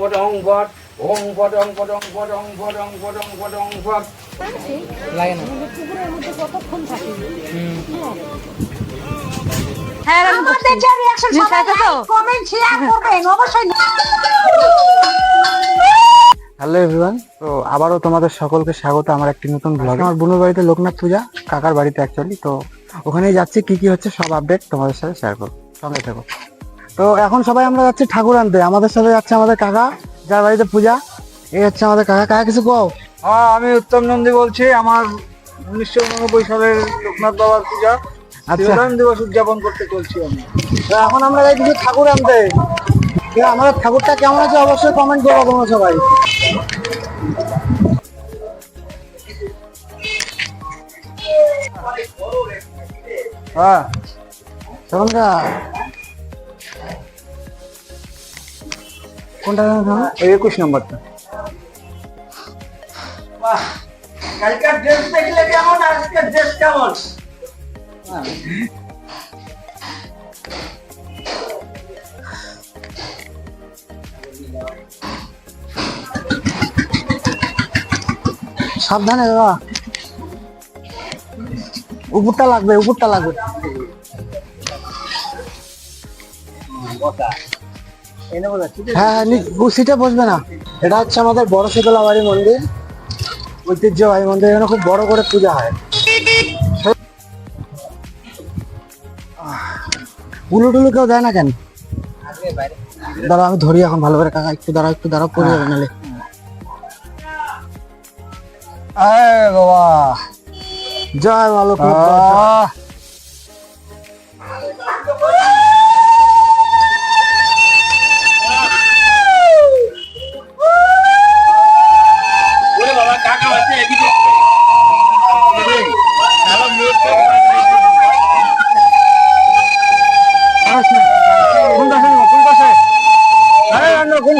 পটং পট ওং লাগে না। হ্যাঁ আমাদের যে সবাই আছে তো? like, comment, share করবেন, অবশ্যই। হ্যালো এভরিওয়ান তো আবারও তোমাদের সকলকে স্বাগত। আমার একটি নতুন ব্লগ আমার বোনের বাড়িতে লোকনাথ পূজা কাকার বাড়িতে অ্যাকচুয়ালি তো ওখানেই যাচ্ছি। কি কি হচ্ছে সব আপডেট তোমাদের সাথে শেয়ার করব। সঙ্গে থেকো। তো এখন সবাই আমরা যাচ্ছি ঠাকুর আনতে। আমাদের সাথে যাচ্ছে আমাদের কাকা যার বাড়িতে পূজা। এই হচ্ছে আমাদের কাকা। কাকা কিছু কও? হ্যাঁ আমি উত্তম নন্দী বলছি। আমার উনিশশো উননব্বই সালের লোকনাথ বাবার পূজা। আচ্ছা। শিবরাম দিবস উদযাপন করতে চলছি আমি। তো এখন আমরা যাই কিছু ঠাকুর আনতে। আমাদের ঠাকুরটা কেমন আছে অবশ্যই কমেন্ট করব তোমরা সবাই। হ্যাঁ। কোনটা ওই একুশ নম্বরটা। কালকার ড্রেস দেখলে কেমন আজকের ড্রেস কেমন? সাবধানে বাবা উপরটা লাগবে উপরটা লাগবে। হ্যাঁ হ্যাঁ বসবে না। এটা হচ্ছে আমাদের বড় শীতলা বাড়ি মন্দির। ঐতিহ্যবাহী মন্দির এখানে খুব বড় করে পূজা হয়। উলু টুলু কেউ দেয় না কেন? দাঁড়া আমি ধরি এখন ভালো করে। কাকা একটু দাঁড়াও একটু দাঁড়াও পড়ে যাবে বাবা। জয় মা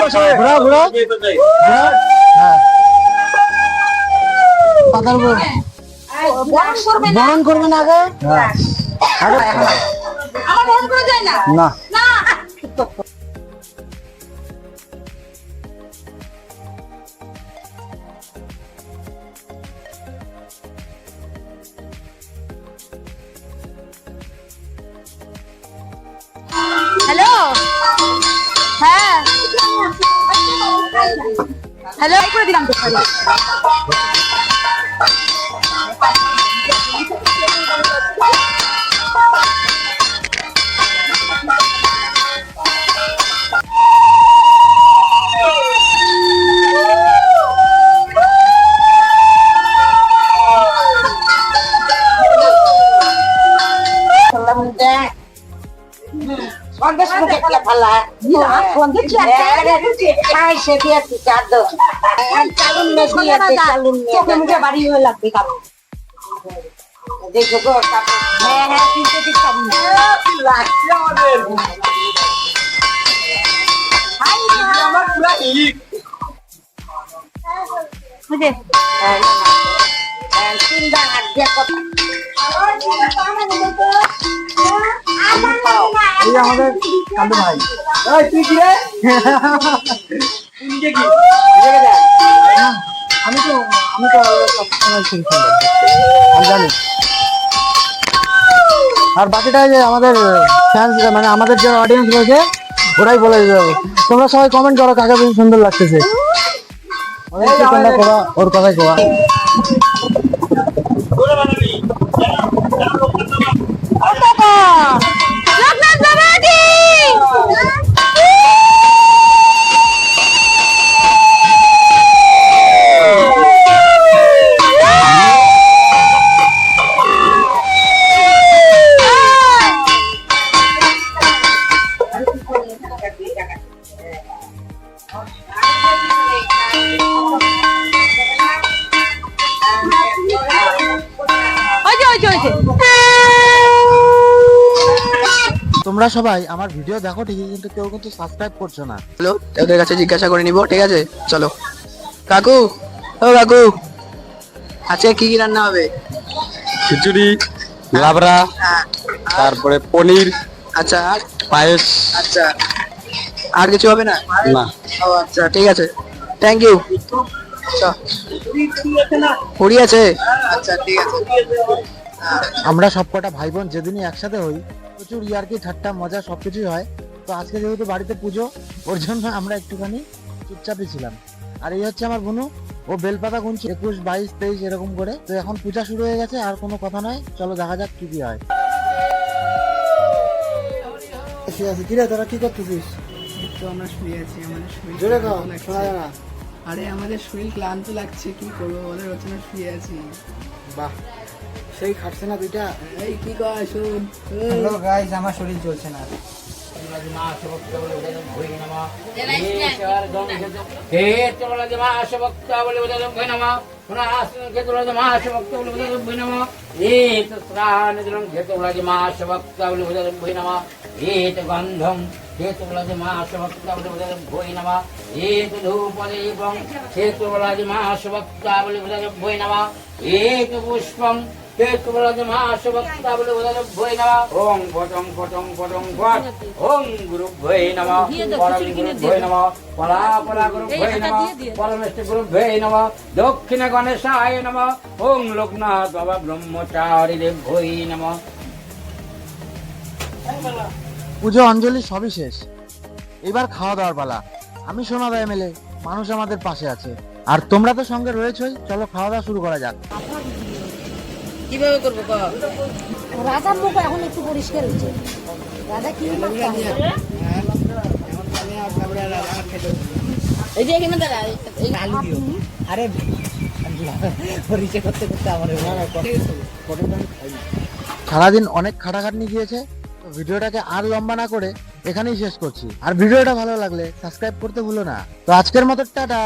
ঘোরা ঘোরা। হ্যাঁ। পাতার উপর বরণ করবেন আগে? করা যায় না? না। না। হ্যালো। হ্যালো এই করে দিলাম তো সন্দেশ মুখে দিয়ে ফেলা সন্দেশ কি আছে খাই সে দিয়ে তুই চার দো চালুন নে দিয়ে চালুন চোখে মুখে বাড়ি হয়ে লাগবে কারণ দেখো গো তারপর হ্যাঁ হ্যাঁ লাগছে আমাদের আমার পুরা ইক বুঝে তিনটা হাত দিয়ে কত? এই আমাদের কান্দু ভাই। এই, তুই কি রে? সুন্দর আমি জানি। আর বাকিটা যে আমাদের ফ্যান্স মানে আমাদের যে অডিয়েন্স রয়েছে ওরাই বলে দেবে। তোমরা সবাই কমেন্ট করো কাকে বেশি সুন্দর লাগতেছে। ওর কথাই কোয়া তোমরা সবাই আমার ভিডিও দেখো ঠিকই কিন্তু কেউ কিন্তু সাবস্ক্রাইব করছ না। হ্যালো ওদের কাছে জিজ্ঞাসা করে নিব ঠিক আছে? চলো। কাকু ও কাকু আজকে কি কি রান্না হবে? খিচুড়ি লাবড়া হ্যাঁ, তারপরে পনির আচ্ছা আর? পায়েস। আচ্ছা। আর কিছু হবে না? না। ও আচ্ছা ঠিক আছে। থ্যাংক ইউ হরি আছে? আচ্ছা ঠিক আছে। আমরা সবকটা ভাই বোন যেদিনই একসাথে হই প্রচুর ইয়ার্কি ঠাট্টা মজা সব কিছুই হয়। তো আজকে যেহেতু বাড়িতে পুজো ওর জন্য আমরা একটুখানি চুপচাপই ছিলাম। আর এই হচ্ছে আমার বোনু। ও বেলপাতা গুনছে। একুশ বাইশ তেইশ এরকম করে। তো এখন পূজা শুরু হয়ে গেছে আর কোনো কথা নয়। চলো দেখা যাক কি কি হয়। কিরে তোরা কি করতেছিস? তো আমরা শুয়ে আছি আমাদের শরীর আরে আমাদের শরীর ক্লান্ত লাগছে কি করব বলে? রচনা শুয়ে আছি। বাহ। সেই খাটছে না দুইটা। এই কি কয় শুন। হ্যালো গাইস আমার শরীর চলছে না। గంధం क्षेत्रवलाजिमा भोइनमा एतधूपदेवं क्षेत्रवलाजिमा शुभक्तावलिभुजभ्यै नमः एकपुष्पं क्षेत्रवलाजिमा शुभक्तावलिभुजभ्यै नमः ॐ फटं फटं फटं फट् ॐ गुरुभ्यै नमः परमगुरुभ्यै नमः पलापलागुरुभ्यै नमः परमेष्ठगुरुभ्यै नमः दक्षिणगणेशाय नमः ॐ लोकनाथ बाबा ब्रह्मचारिदेवभ्यै नमः পুজো অঞ্জলি সবই শেষ। এবার খাওয়া দাওয়ার পালা। আমি সোনাদা এমএলএ মানুষ আমাদের পাশে আছে। আর তোমরা তো সঙ্গে রয়েছই চলো খাওয়া দাওয়া শুরু করা যাক। কীভাবে করব রাজার মুখ এখন একটু পরিষ্কার হয়েছে। রাজা কি এই যে এখানে দাঁড়া এই আরে পরিচয় করতে করতে আমার সারাদিন অনেক খাটাখাটনি গিয়েছে। তো ভিডিওটাকে আর লম্বা না করে এখানেই শেষ করছি। আর ভিডিওটা ভালো লাগলে সাবস্ক্রাইব করতে ভুলো না। তো আজকের মতো, টাটা!